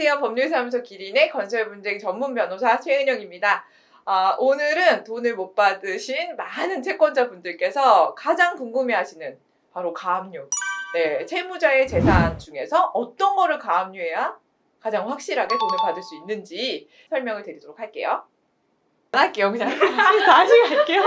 안녕하세요. 법률사무소 기린의 건설 분쟁 전문 변호사 최은영입니다. 아, 오늘은 돈을 못 받으신 많은 채권자 분들께서 가장 궁금해하시는 바로 가압류. 네, 채무자의 재산 중에서 어떤 거를 가압류해야 가장 확실하게 돈을 받을 수 있는지 설명을 드리도록 할게요. 안 할게요, 그냥. 다시 갈게요.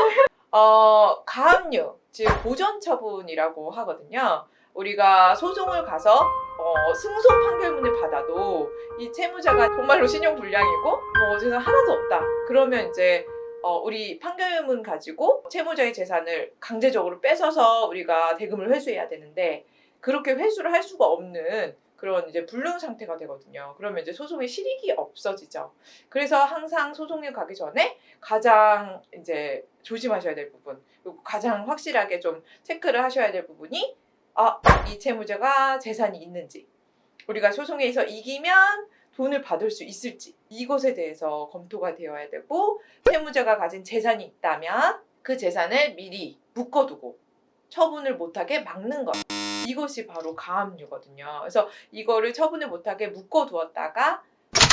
어, 가압류, 즉 보전 처분이라고 하거든요. 우리가 소송을 가서 어, 승소 판결문을 받아도 이 채무자가 정말로 신용 불량이고 뭐 재산 하나도 없다. 그러면 이제 어, 우리 판결문 가지고 채무자의 재산을 강제적으로 뺏어서 우리가 대금을 회수해야 되는데 그렇게 회수를 할 수가 없는 그런 이제 불능 상태가 되거든요. 그러면 이제 소송의 실익이 없어지죠. 그래서 항상 소송에 가기 전에 가장 이제 조심하셔야 될 부분, 그리고 가장 확실하게 좀 체크를 하셔야 될 부분이 아, 이 채무자가 재산이 있는지, 우리가 소송에서 이기면 돈을 받을 수 있을지, 이것에 대해서 검토가 되어야 되고, 채무자가 가진 재산이 있다면 그 재산을 미리 묶어두고 처분을 못하게 막는 것. 이것이 바로 가압류거든요. 그래서 이거를 처분을 못하게 묶어두었다가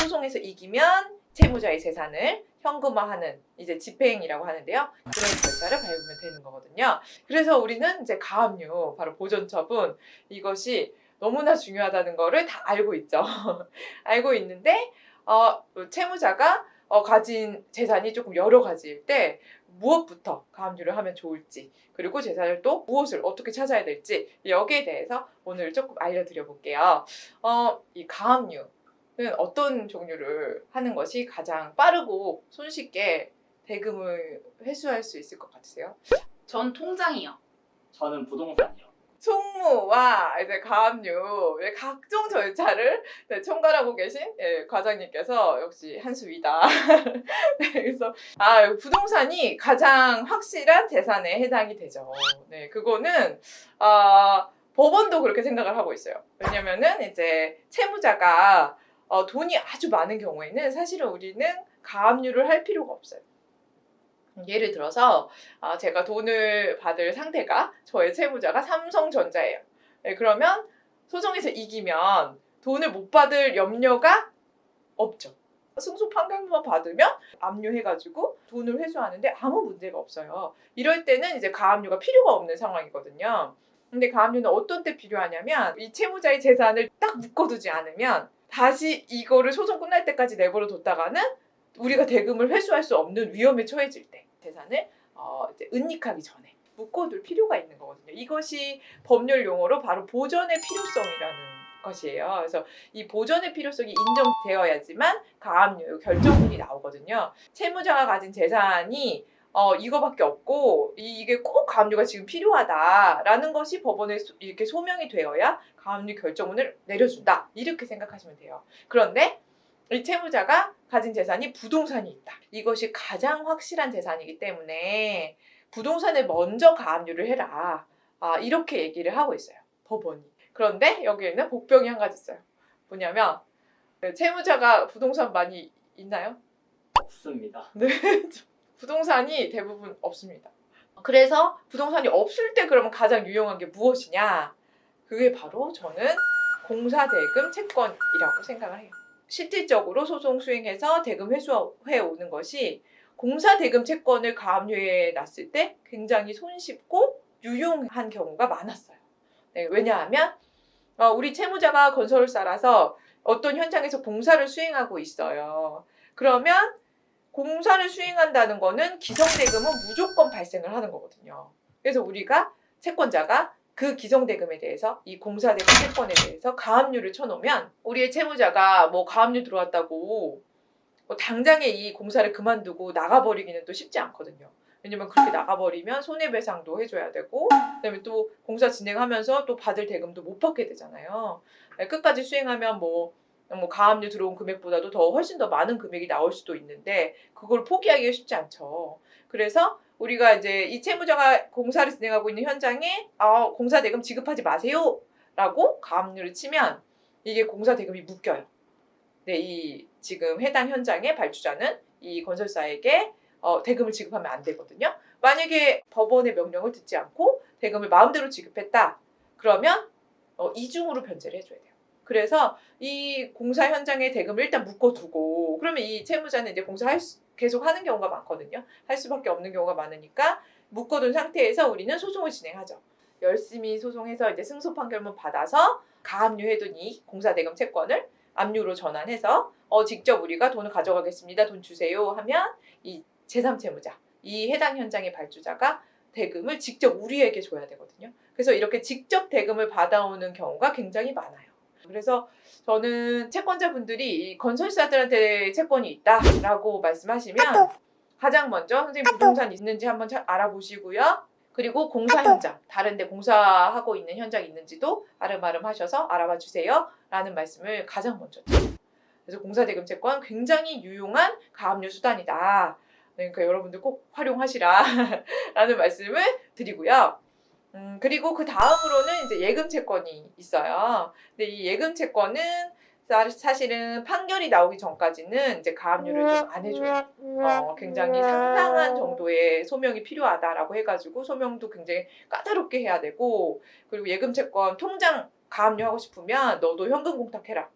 소송에서 이기면 채무자의 재산을 현금화하는 이제 집행이라고 하는데요. 그런 절차를 밟으면 되는 거거든요. 그래서 우리는 이제 가압류, 바로 보전 처분 이것이 너무나 중요하다는 거를 다 알고 있죠. 알고 있는데 어, 채무자가 어, 가진 재산이 조금 여러 가지일 때 무엇부터 가압류를 하면 좋을지 그리고 재산을 또 무엇을 어떻게 찾아야 될지 여기에 대해서 오늘 조금 알려드려 볼게요. 어, 이 가압류 는 어떤 종류를 하는 것이 가장 빠르고 손쉽게 대금을 회수할 수 있을 것 같으세요? 전 통장이요. 저는 부동산이요. 총무와 이제 가압류 예, 각종 절차를 네, 총괄하고 계신 예, 과장님께서 역시 한수 위다. 네, 그래서 아 부동산이 가장 확실한 재산에 해당이 되죠. 네, 그거는 아 법원도 그렇게 생각을 하고 있어요. 왜냐면은 이제 채무자가 어, 돈이 아주 많은 경우에는 사실은 우리는 가압류를 할 필요가 없어요. 예를 들어서 아, 제가 돈을 받을 상대가 저의 채무자가 삼성전자예요. 네, 그러면 소송에서 이기면 돈을 못 받을 염려가 없죠. 승소 판결만 받으면 압류해가지고 돈을 회수하는데 아무 문제가 없어요. 이럴 때는 이제 가압류가 필요가 없는 상황이거든요. 근데 가압류는 어떤 때 필요하냐면 이 채무자의 재산을 딱 묶어두지 않으면 다시 이거를 소송 끝날 때까지 내버려 뒀다가는 우리가 대금을 회수할 수 없는 위험에 처해질 때 재산을 어, 이제 은닉하기 전에 묶어둘 필요가 있는 거거든요. 이것이 법률 용어로 바로 보전의 필요성이라는 것이에요. 그래서 이 보전의 필요성이 인정되어야지만 가압류 결정문이 나오거든요. 채무자가 가진 재산이 어, 이거밖에 없고 이- 이게 꼭 가압류가 지금 필요하다라는 것이 법원에 소- 이렇게 소명이 되어야 가압류 결정문을 내려준다 이렇게 생각하시면 돼요. 그런데 이 채무자가 가진 재산이 부동산이 있다. 이것이 가장 확실한 재산이기 때문에 부동산을 먼저 가압류를 해라. 아, 이렇게 얘기를 하고 있어요. 법원이. 그런데 여기에는 복병이 한 가지 있어요. 뭐냐면 그 채무자가 부동산 많이 있나요? 없습니다. 네. 부동산이 대부분 없습니다. 그래서 부동산이 없을 때 그러면 가장 유용한 게 무엇이냐? 그게 바로 저는 공사 대금 채권이라고 생각을 해요. 실질적으로 소송 수행해서 대금 회수해 오는 것이 공사 대금 채권을 가압류해 놨을 때 굉장히 손쉽고 유용한 경우가 많았어요. 네, 왜냐하면 어, 우리 채무자가 건설을 쌓아서 어떤 현장에서 공사를 수행하고 있어요. 그러면 공사를 수행한다는 거는 기성대금은 무조건 발생을 하는 거거든요. 그래서 우리가 채권자가 그 기성대금에 대해서 이 공사대금 채권에 대해서 가압류를 쳐놓으면 우리의 채무자가 뭐 가압류 들어왔다고 뭐 당장에 이 공사를 그만두고 나가버리기는 또 쉽지 않거든요. 왜냐면 그렇게 나가버리면 손해배상도 해줘야 되고 그다음에 또 공사 진행하면서 또 받을 대금도 못 받게 되잖아요. 네, 끝까지 수행하면 뭐 뭐 가압류 들어온 금액보다도 더 훨씬 더 많은 금액이 나올 수도 있는데 그걸 포기하기가 쉽지 않죠. 그래서 우리가 이제 이 채무자가 공사를 진행하고 있는 현장에 아, 공사 대금 지급하지 마세요라고 가압류를 치면 이게 공사 대금이 묶여요. 네, 이 지금 해당 현장의 발주자는 이 건설사에게 어, 대금을 지급하면 안 되거든요. 만약에 법원의 명령을 듣지 않고 대금을 마음대로 지급했다. 그러면 어, 이중으로 변제를 해줘야 돼요. 그래서 이 공사 현장의 대금을 일단 묶어두고 그러면 이 채무자는 이제 공사 할 수- 계속 하는 경우가 많거든요. 할 수밖에 없는 경우가 많으니까 묶어둔 상태에서 우리는 소송을 진행하죠. 열심히 소송해서 이제 승소 판결문 받아서 가압류해둔 이 공사 대금 채권을 압류로 전환해서 어 직접 우리가 돈을 가져가겠습니다. 돈 주세요 하면 이 제3채무자 이 해당 현장의 발주자가 대금을 직접 우리에게 줘야 되거든요. 그래서 이렇게 직접 대금을 받아오는 경우가 굉장히 많아요. 그래서 저는 채권자분들이 이 건설사들한테 채권이 있다라고 말씀하시면 가장 먼저 선생님 부동산 있는지 한번 차- 알아보시고요. 그리고 공사 현장, 다른데 공사하고 있는 현장 있는지도 아름아름 하셔서 알아봐 주세요. 라는 말씀을 가장 먼저 드려요. 그래서 공사대금 채권 굉장히 유용한 가압류 수단이다. 네, 그러니까 여러분들 꼭 활용하시라. 라는 말씀을 드리고요. 음, 그리고 그 다음으로는 이제 예금 채권이 있어요. 근데 이 예금 채권은 사- 사실은 판결이 나오기 전까지는 이제 가압류를 좀 안 해줘요. 어, 굉장히 상당한 정도의 소명이 필요하다라고 해가지고 소명도 굉장히 까다롭게 해야 되고 그리고 예금 채권 통장 가압류하고 싶으면 너도 현금 공탁해라.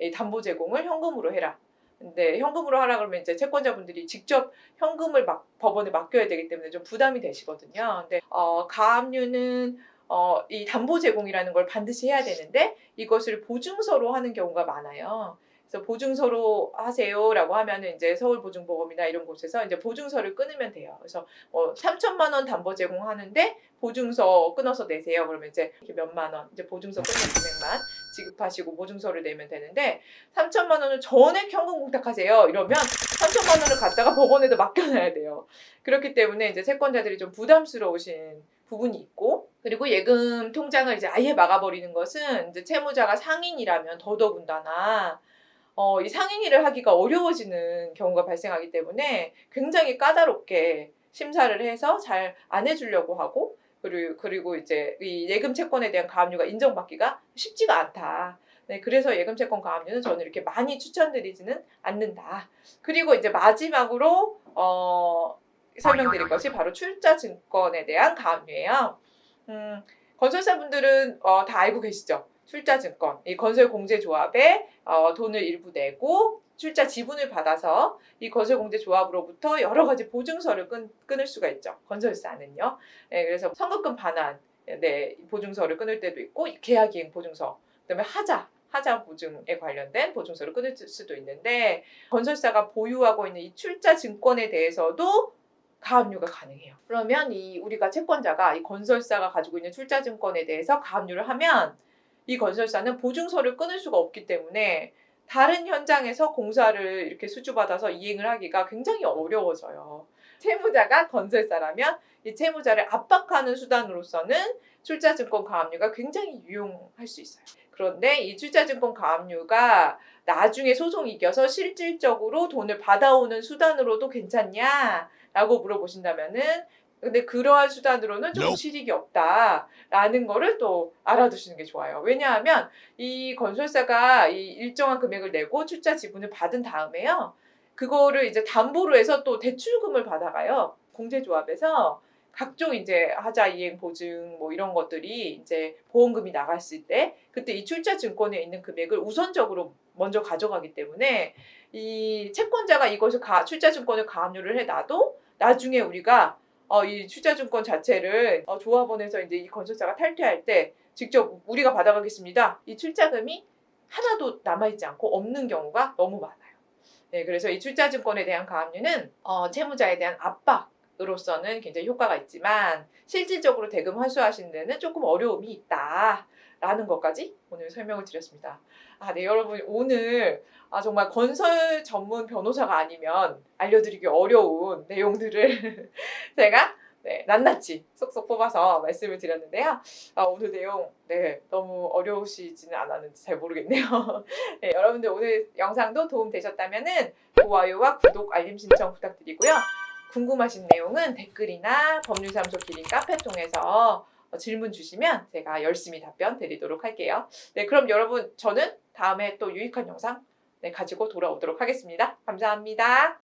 이 담보 제공을 현금으로 해라. 근데 현금으로 하라 그러면 이제 채권자분들이 직접 현금을 막 법원에 맡겨야 되기 때문에 좀 부담이 되시거든요. 근데 어, 가압류는 어, 이 담보 제공이라는 걸 반드시 해야 되는데 이것을 보증서로 하는 경우가 많아요. 그래서 보증서로 하세요라고 하면은 이제 서울보증보험이나 이런 곳에서 이제 보증서를 끊으면 돼요. 그래서 뭐 3천만 원 담보 제공하는데 보증서 끊어서 내세요. 그러면 이제 몇만 원, 이제 보증서 끊는 금액만 지급하시고 보증서를 내면 되는데 3천만 원을 전액 현금 공탁하세요. 이러면 3천만 원을 갖다가 법원에도 맡겨놔야 돼요. 그렇기 때문에 이제 채권자들이 좀 부담스러우신 부분이 있고 그리고 예금 통장을 이제 아예 막아버리는 것은 이제 채무자가 상인이라면 더더군다나 어, 이 상인일을 하기가 어려워지는 경우가 발생하기 때문에 굉장히 까다롭게 심사를 해서 잘 안 해주려고 하고 그리고, 그리고 이제 이 예금 채권에 대한 가압류가 인정받기가 쉽지가 않다. 네, 그래서 예금 채권 가압류는 저는 이렇게 많이 추천드리지는 않는다. 그리고 이제 마지막으로 어, 설명드릴 것이 바로 출자 증권에 대한 가압류예요. 음, 건설사분들은 어, 다 알고 계시죠? 출자 증권, 이 건설 공제 조합에 어, 돈을 일부 내고 출자 지분을 받아서 이 건설 공제 조합으로부터 여러 가지 보증서를 끊, 끊을 수가 있죠. 건설사는요. 네, 그래서 선급금 반환, 네, 보증서를 끊을 때도 있고 계약이행 보증서, 그다음에 하자. 하자 보증에 관련된 보증서를 끊을 수도 있는데 건설사가 보유하고 있는 이 출자 증권에 대해서도 가압류가 가능해요. 그러면 이 우리가 채권자가 이 건설사가 가지고 있는 출자 증권에 대해서 가압류를 하면 이 건설사는 보증서를 끊을 수가 없기 때문에 다른 현장에서 공사를 이렇게 수주받아서 이행을 하기가 굉장히 어려워져요. 채무자가 건설사라면 이 채무자를 압박하는 수단으로서는 출자증권 가압류가 굉장히 유용할 수 있어요. 그런데 이 출자증권 가압류가 나중에 소송이 이겨서 실질적으로 돈을 받아오는 수단으로도 괜찮냐 라고 물어보신다면은 근데 그러한 수단으로는 좀. 실익이 없다라는 거를 또 알아두시는 게 좋아요. 왜냐하면 이 건설사가 이 일정한 금액을 내고 출자 지분을 받은 다음에요. 그거를 이제 담보로 해서 또 대출금을 받아가요. 공제조합에서 각종 이제 하자 이행 보증 뭐 이런 것들이 이제 보험금이 나갔을 때 그때 이 출자 증권에 있는 금액을 우선적으로 먼저 가져가기 때문에 이 채권자가 이것을 가, 출자 증권을 가압류를 해놔도 나중에 우리가 어, 이 출자증권 자체를 어, 조합원에서 이제 이 건설사가 탈퇴할 때 직접 우리가 받아가겠습니다. 이 출자금이 하나도 남아있지 않고 없는 경우가 너무 많아요. 네, 그래서 이 출자증권에 대한 가압류는 어, 채무자에 대한 압박 으로서는 굉장히 효과가 있지만 실질적으로 대금 환수하시는 데는 조금 어려움이 있다 라는 것까지 오늘 설명을 드렸습니다. 아, 네, 여러분 오늘 아, 정말 건설 전문 변호사가 아니면 알려드리기 어려운 내용들을 제가 네, 낱낱이 쏙쏙 뽑아서 말씀을 드렸는데요. 아, 오늘 내용 네, 너무 어려우시지는 않았는지 잘 모르겠네요. 네, 여러분들 오늘 영상도 도움 되셨다면은 좋아요와 구독, 알림 신청 부탁드리고요. 궁금하신 내용은 댓글이나 법률사무소 기린 카페 통해서 어, 질문 주시면 제가 열심히 답변 드리도록 할게요. 네, 그럼 여러분 저는 다음에 또 유익한 영상 네, 가지고 돌아오도록 하겠습니다. 감사합니다.